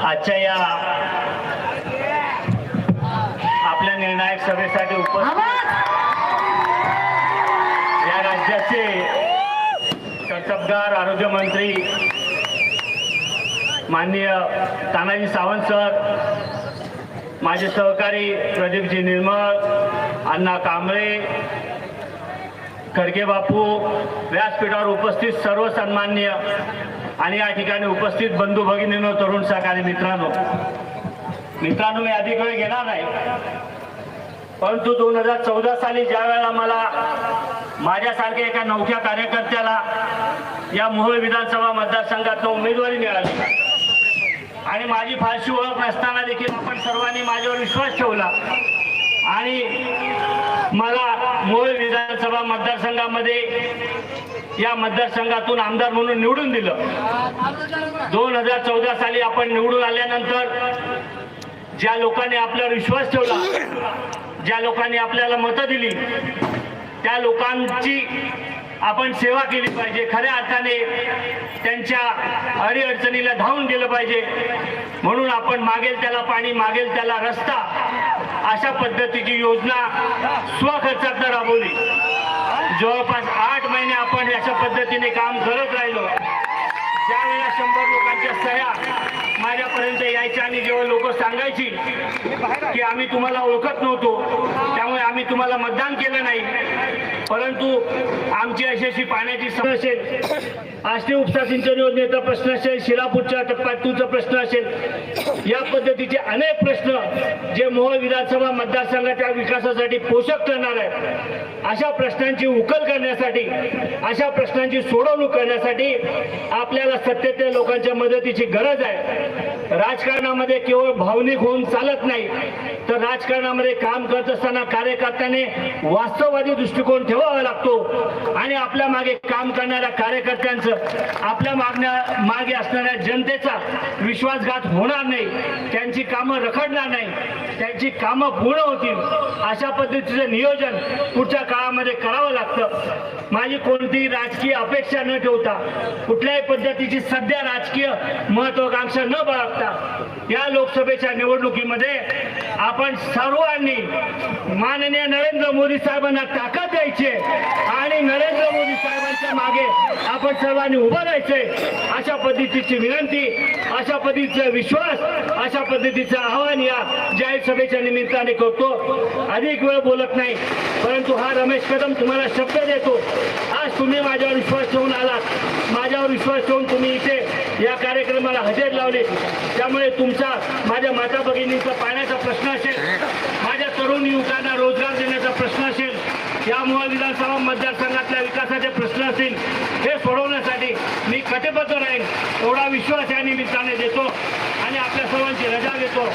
आजच्या या आपल्या निर्णायक सभेसाठी उपस्थित या राज्याचे कर्तबगार आरोग्यमंत्री माननीय तानाजी सावंत सर माझे सहकारी प्रदीपजी निर्मळ अण्णा कांबळे खडगे बापू व्यासपीठावर उपस्थित सर्व सन्मान्य आणि या ठिकाणी उपस्थित बंधू भगिनीनो तरुण सहकारी मित्रांनो. मित्रांनो मी अधिक वेळ घेणार नाही. परंतु दोन हजार चौदा साली ज्या वेळेला मला माझ्यासारख्या एका नवख्या कार्यकर्त्याला या मोहोळ विधानसभा मतदारसंघातून उमेदवारी मिळाली. आणि माझी फारशी ओळख नसताना देखील आपण सर्वांनी माझ्यावर विश्वास ठेवला. आणि मला मोहोळ विधानसभा मतदारसंघामध्ये या मतदारसंघातून आमदार म्हणून निवडून दिलं. दोन हजार चौदा साली आपण निवडून आल्यानंतर ज्या लोकांनी आपल्यावर विश्वास ठेवला ज्या लोकांनी आपल्याला मतं दिली त्या लोकांची आपण सेवा केली पाहिजे. खऱ्या अर्थाने त्यांच्या अडीअडचणीला धावून गेलं पाहिजे. म्हणून आपण मागेल त्याला पाणी मागेल त्याला रस्ता अशा पद्धतीची योजना स्वखर्चात राबवली. जवळपास आठ महिने आपण अशा पद्धतीने काम करत राहिलो. ज्यावेळेला शंभर लोकांच्या सह्या माझ्यापर्यंत यायच्या आणि जेव्हा लोक सांगायची की आम्ही तुम्हाला ओळखत नव्हतो त्यामुळे आम्ही तुम्हाला मतदान केलं नाही परंतु आमची अशी पाण्याची समस्या असेल आष्टी उपसा सिंचन योजनेचा प्रश्न असेल शिरापूरच्या टप्प्यात टूचा प्रश्न असेल या पद्धतीचे अनेक प्रश्न जे मोहोळ विधानसभा मतदारसंघाच्या विकासासाठी पोषक ठरणार आहे अशा प्रश्नांची उकल करण्यासाठी अशा प्रश्नांची सोडवणूक करण्यासाठी आपल्याला सत्तेतल्या लोकांच्या मदतीची गरज आहे. राजकारणामध्ये केवळ भावनिक होऊन चालत नाही. तर राजकारणामध्ये काम करत असताना कार्यकर्त्याने वास्तववादी दृष्टिकोन ठेवावा लागतो. आणि आपल्या मागे काम करणाऱ्या कार्यकर्त्यांचं आपल्या मागण्या मागे असणाऱ्या जनतेचा विश्वासघात होणार नाही. त्यांची कामं रखडणार नाही. त्यांची कामं पूर्ण होतील. अशा पद्धतीचं नियोजन पुढच्या काळामध्ये करावं लागतं. माझी कोणतीही राजकीय अपेक्षा न ठेवता कुठल्याही पद्धतीची सध्या राजकीय महत्वाकांक्षा न बाळगता या लोकसभेच्या निवडणुकीमध्ये आपण सर्वांनी माननीय नरेंद्र मोदी साहेबांना ताकद द्यायची आणि नरेंद्र मोदी साहेबांच्या मागे आपण सर्वांनी उभं राहायचंय. अशा पद्धतीची विनंती अशा पद्धतीचा विश्वास अशा पद्धतीचं आव्हान या जाहीर सभेच्या निमित्ताने करतो. अधिक वेळ बोलत नाही परंतु हा रमेश कदम तुम्हाला शब्द देतो. आज तुम्ही माझ्यावर विश्वास ठेवून आलात. माझ्यावर विश्वास ठेवून तुम्ही इथे या कार्यक्रमाला हजेर लावले. त्यामुळे तुमचा माझ्या माता भगिनींचा पाण्याचा प्रश्न असेल माझ्या तरुण युवकांना रोजगार देण्याचा प्रश्न असेल यामुळे विधानसभा मतदारसंघातल्या विकासाचे प्रश्न असतील हे सोडवण्यासाठी मी कटिबद्ध राहीन एवढा विश्वास या निमित्ताने देतो आणि आपल्या सर्वांची रजा देतो